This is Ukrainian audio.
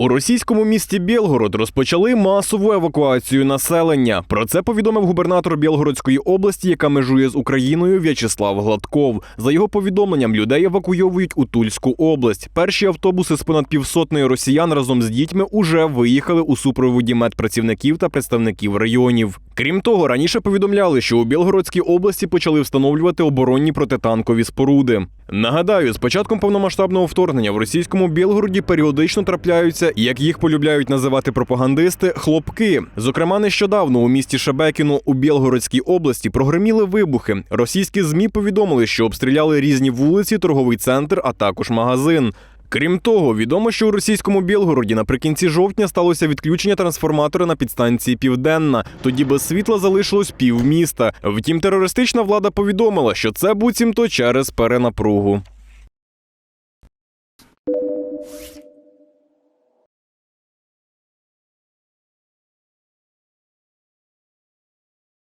У російському місті Білгород розпочали масову евакуацію населення. Про це повідомив губернатор Білгородської області, яка межує з Україною В'ячеслав Гладков. За його повідомленням, людей евакуйовують у Тульську область. Перші автобуси з понад півсотної росіян разом з дітьми уже виїхали у супроводі медпрацівників та представників районів. Крім того, раніше повідомляли, що у Білгородській області почали встановлювати оборонні протитанкові споруди. Нагадаю, з початком повномасштабного вторгнення в російському Білгороді періодично трапляються, як їх полюбляють називати пропагандисти, хлопки. Зокрема, нещодавно у місті Шебекіно у Білгородській області прогреміли вибухи. Російські змі повідомили, що обстріляли різні вулиці, торговий центр, а також магазин. Крім того, відомо, що у російському Білгороді наприкінці жовтня сталося відключення трансформатора на підстанції Південна. Тоді без світла залишилось пів міста. Втім, терористична влада повідомила, що це буцімто через перенапругу.